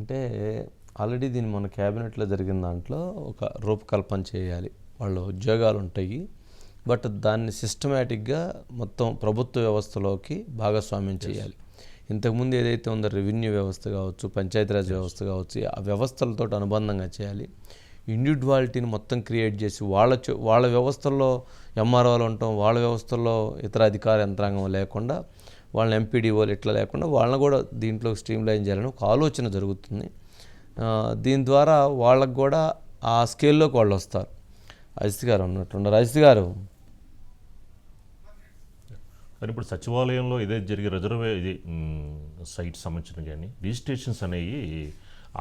అంటే ఆల్రెడీ దీన్ని మన క్యాబినెట్లో జరిగిన దాంట్లో ఒక రూపకల్పన చేయాలి. వాళ్ళ ఉద్యోగాలు ఉంటాయి. బట్ దాన్ని సిస్టమేటిక్గా మొత్తం ప్రభుత్వ వ్యవస్థలోకి భాగస్వామ్యం చేయాలి. ఇంతకుముందు ఏదైతే ఉందో రెవెన్యూ వ్యవస్థ కావచ్చు పంచాయతీరాజ్ వ్యవస్థ కావచ్చు ఆ వ్యవస్థలతో అనుబంధంగా చేయాలి. ఇండివిజువాలిటీని మొత్తం క్రియేట్ చేసి వాళ్ళ వాళ్ళ వ్యవస్థల్లో ఎంఆర్ఓలు ఉండటం వాళ్ళ వ్యవస్థల్లో ఇతర అధికార యంత్రాంగం లేకుండా వాళ్ళని ఎంపీడీఓలు ఇట్లా లేకుండా వాళ్ళని కూడా దీంట్లో స్ట్రీమ్లైన్ చేయాలని ఒక ఆలోచన జరుగుతుంది. దీని ద్వారా వాళ్ళకు కూడా ఆ స్కేల్లోకి వాళ్ళు వస్తారు. అజిత్ గారు ఉన్నట్టున్నారు అజిత్ గారు. కానీ ఇప్పుడు సచివాలయంలో ఇదే జరిగే రిజర్వే ఇది సైట్ సంబంధించిన కానీ రిజిస్ట్రేషన్స్ అనేవి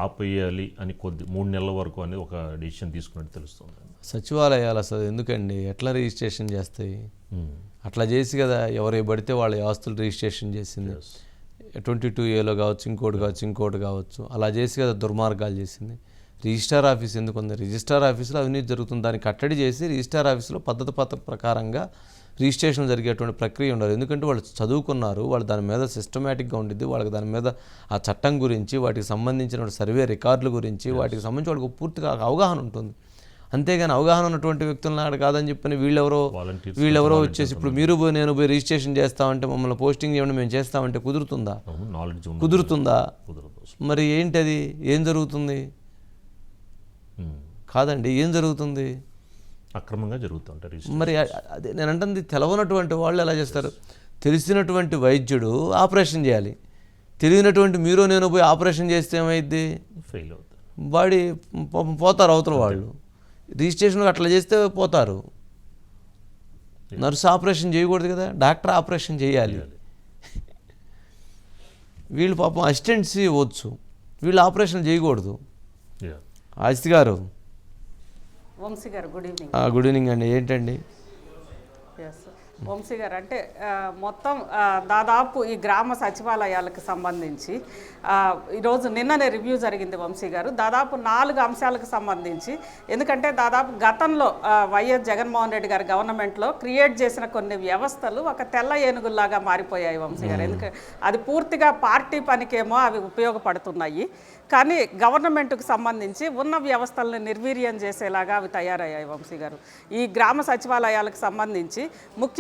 ఆపేయాలి అని కొద్ది మూడు నెలల వరకు అనేది ఒక డిసిషన్ తీసుకున్నట్టు తెలుస్తుంది. సచివాలయాలు అసలు ఎందుకండి? ఎట్లా రిజిస్ట్రేషన్ చేస్తాయి? అట్లా చేసి కదా ఎవరు పడితే వాళ్ళ ఆస్తులు రిజిస్ట్రేషన్ చేసింది. ట్వంటీ టూ ఏలో కావచ్చు ఇంకోటి కావచ్చు ఇంకోటి కావచ్చు అలా చేసి కదా దుర్మార్గాలు చేసింది. రిజిస్టార్ ఆఫీస్ ఎందుకు ఉంది? రిజిస్టార్ ఆఫీసులో అవినీతి జరుగుతుంది. దాన్ని కట్టడి చేసి రిజిస్టార్ ఆఫీసులో పద్ధతి పత్ర ప్రకారంగా రిజిస్ట్రేషన్ జరిగేటువంటి ప్రక్రియ ఉండాలి. ఎందుకంటే వాళ్ళు చదువుకున్నారు వాళ్ళు దాని మీద సిస్టమేటిక్గా ఉండిద్ది. వాళ్ళకి దాని మీద ఆ చట్టం గురించి వాటికి సంబంధించిన సర్వే రికార్డుల గురించి వాటికి సంబంధించి వాళ్ళకి పూర్తిగా అవగాహన ఉంటుంది. అంతేగాని అవగాహన ఉన్నటువంటి వ్యక్తులను ఆడ కాదని చెప్పని వీళ్ళెవరో వీళ్ళెవరో వచ్చేసి ఇప్పుడు మీరు పోయి నేను పోయి రిజిస్ట్రేషన్ చేస్తామంటే మమ్మల్ని పోస్టింగ్ చేయడం మేము చేస్తామంటే కుదురుతుందా? కుదురుతుందా? మరి ఏంటది? ఏం జరుగుతుంది. కాదండి ఏం జరుగుతుంది? అక్రమంగా జరుగుతుంటారు మరి అదే నేను అంటుంది తెలవనటువంటి వాళ్ళు ఎలా చేస్తారు? తెలిసినటువంటి వైద్యుడు ఆపరేషన్ చేయాలి. తెలియనటువంటి మీరు నేను పోయి ఆపరేషన్ చేస్తే ఏమైద్ది? ఫెయిల్ అవుతుంది బాడీ పోతారు అవతల వాళ్ళు. రిజిస్ట్రేషన్ అట్లా చేస్తే పోతారు. నర్సు ఆపరేషన్ చేయకూడదు కదా డాక్టర్ ఆపరేషన్ చేయాలి. వీళ్ళు పాపం అసిస్టెంట్స్ ఇవ్వచ్చు వీళ్ళు ఆపరేషన్ చేయకూడదు. యా ఆస్తి గారు. వంశీ గారు గుడ్ ఈవినింగ్. ఆ, గుడ్ ఈవినింగ్ అండి. ఏంటండి? వంశీ గారు అంటే మొత్తం దాదాపు ఈ గ్రామ సచివాలయాలకు సంబంధించి ఈరోజు నిన్ననే రివ్యూ జరిగింది వంశీ గారు. దాదాపు నాలుగు అంశాలకు సంబంధించి ఎందుకంటే దాదాపు గతంలో వైఎస్ జగన్మోహన్ రెడ్డి గారి గవర్నమెంట్లో క్రియేట్ చేసిన కొన్ని వ్యవస్థలు ఒక తెల్ల ఏనుగుల్లాగా మారిపోయాయి వంశీ గారు. ఎందుకంటే అది పూర్తిగా పార్టీ పనికేమో అవి ఉపయోగపడుతున్నాయి. కానీ గవర్నమెంట్కు సంబంధించి ఉన్న వ్యవస్థలను నిర్వీర్యం చేసేలాగా అవి తయారయ్యాయి వంశీ గారు. ఈ గ్రామ సచివాలయాలకు సంబంధించి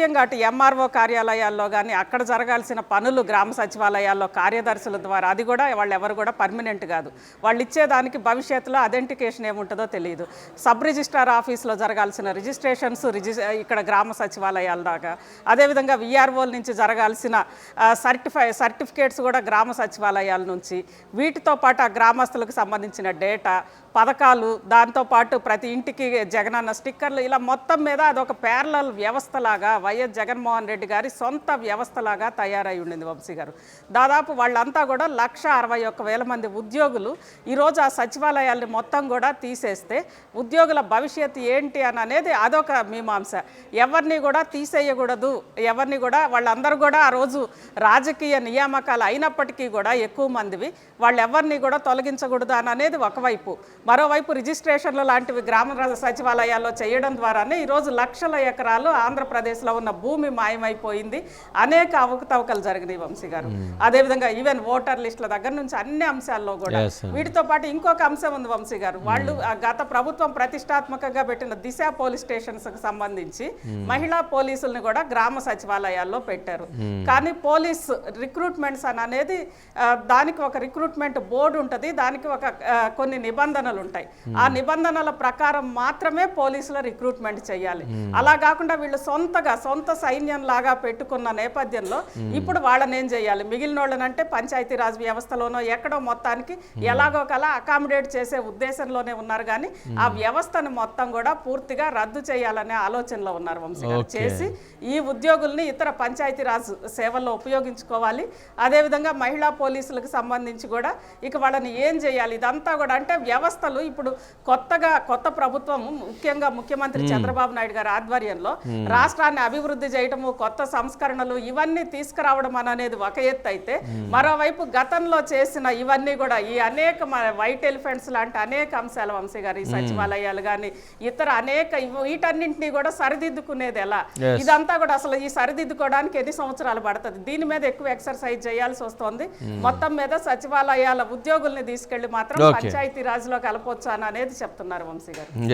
ముఖ్యంగా అటు ఎంఆర్ఓ కార్యాలయాల్లో కానీ అక్కడ జరగాల్సిన పనులు గ్రామ సచివాలయాల్లో కార్యదర్శుల ద్వారా అది కూడా వాళ్ళు ఎవరు కూడా పర్మనెంట్ కాదు. వాళ్ళు ఇచ్చేదానికి భవిష్యత్తులో అథెంటికేషన్ ఏముంటుందో తెలియదు. సబ్ రిజిస్ట్రార్ ఆఫీస్లో జరగాల్సిన రిజిస్ట్రేషన్స్ రిజిస్ ఇక్కడ గ్రామ సచివాలయాల దాకా. అదేవిధంగా విఆర్ఓల నుంచి జరగాల్సిన సర్టిఫై సర్టిఫికేట్స్ కూడా గ్రామ సచివాలయాల నుంచి. వీటితో పాటు ఆ గ్రామస్తులకు సంబంధించిన డేటా పథకాలు దాంతోపాటు ప్రతి ఇంటికి జగనన్న స్టిక్కర్లు ఇలా మొత్తం మీద అదొక ప్యారల వ్యవస్థలాగా వైఎస్ జగన్మోహన్ రెడ్డి గారి సొంత వ్యవస్థలాగా తయారై ఉండింది వంశీ గారు. దాదాపు వాళ్ళంతా కూడా లక్ష అరవై ఒక్క వేల మంది ఉద్యోగులు ఈరోజు ఆ సచివాలయాల్ని మొత్తం కూడా తీసేస్తే ఉద్యోగుల భవిష్యత్తు ఏంటి అని అనేది అదొక మీమాంస. ఎవరిని కూడా తీసేయకూడదు. ఎవరిని కూడా వాళ్ళందరూ కూడా ఆ రోజు రాజకీయ నియామకాలు అయినప్పటికీ కూడా ఎక్కువ మందివి. వాళ్ళు ఎవరిని కూడా తొలగించకూడదు అని అనేది ఒకవైపు. మరోవైపు రిజిస్ట్రేషన్లు లాంటివి గ్రామ సచివాలయాల్లో చేయడం ద్వారానే ఈరోజు లక్షల ఎకరాలు ఆంధ్రప్రదేశ్లో ఉన్న భూమి మాయమైపోయింది. అనేక అవకతవకలు జరిగినాయి వంశీ గారు. అదేవిధంగా ఈవెన్ ఓటర్ లిస్టుల దగ్గర నుంచి అన్ని అంశాల్లో కూడా. వీటితో పాటు ఇంకొక అంశం ఉంది వంశీ గారు. వాళ్ళు ఆ గత ప్రభుత్వం ప్రతిష్టాత్మకంగా పెట్టిన దిశ పోలీస్ స్టేషన్స్కి సంబంధించి మహిళా పోలీసుల్ని కూడా గ్రామ సచివాలయాల్లో పెట్టారు. కానీ పోలీస్ రిక్రూట్మెంట్స్ అని అనేది దానికి ఒక రిక్రూట్మెంట్ బోర్డు ఉంటుంది. దానికి ఒక కొన్ని నిబంధనలు ఉంటాయి. ఆ నిబంధనల ప్రకారం మాత్రమే పోలీసుల రిక్రూట్మెంట్ చేయాలి. అలా కాకుండా వీళ్ళు సొంతగా సొంత సైన్యం లాగా పెట్టుకున్న నేపథ్యంలో ఇప్పుడు వాళ్ళని ఏం చేయాలి? మిగిలిన వాళ్ళనంటే పంచాయతీరాజ్ వ్యవస్థలోనో ఎక్కడో మొత్తానికి ఎలాగో కలా అకామిడేట్ చేసే ఉద్దేశంలోనే ఉన్నారు కానీ ఆ వ్యవస్థను మొత్తం కూడా పూర్తిగా రద్దు చేయాలనే ఆలోచనలో ఉన్నారు వంశీ గారు. చేసి ఈ ఉద్యోగుల్ని ఇతర పంచాయతీరాజ్ సేవల్లో ఉపయోగించుకోవాలి. అదేవిధంగా మహిళా పోలీసులకు సంబంధించి కూడా ఇక వాళ్ళని ఏం చేయాలి? ఇదంతా కూడా అంటే వ్యవస్థలు ఇప్పుడు కొత్తగా కొత్త ప్రభుత్వం ముఖ్యంగా ముఖ్యమంత్రి చంద్రబాబు నాయుడు గారి ఆధ్వర్యంలో రాష్ట్రాన్ని అభివృద్ధి అభివృద్ధి చేయటము కొత్త సంస్కరణలు ఇవన్నీ తీసుకురావడం అనేది ఒక ఎత్తు అయితే మరోవైపు గతంలో చేసిన ఇవన్నీ కూడా ఈ అనేక వైట్ ఎలిఫెంట్స్ లాంటి అనేక అంశాలు వంశీ గారు ఈ సచివాలయాలు కానీ ఇతర అనేక వీటన్నింటినీ కూడా సరిదిద్దుకునేది ఎలా. ఇదంతా కూడా అసలు ఈ సరిదిద్దుకోవడానికి ఎన్ని సంవత్సరాలు పడుతుంది? దీని మీద ఎక్కువ ఎక్సర్సైజ్ చేయాల్సి వస్తుంది. మొత్తం మీద సచివాలయాల ఉద్యోగుల్ని తీసుకెళ్ళి మాత్రం. పంచాయతీ రాజ్లో కలపొచ్చు అని అనేది చెప్తున్నారు వంశీ గారు.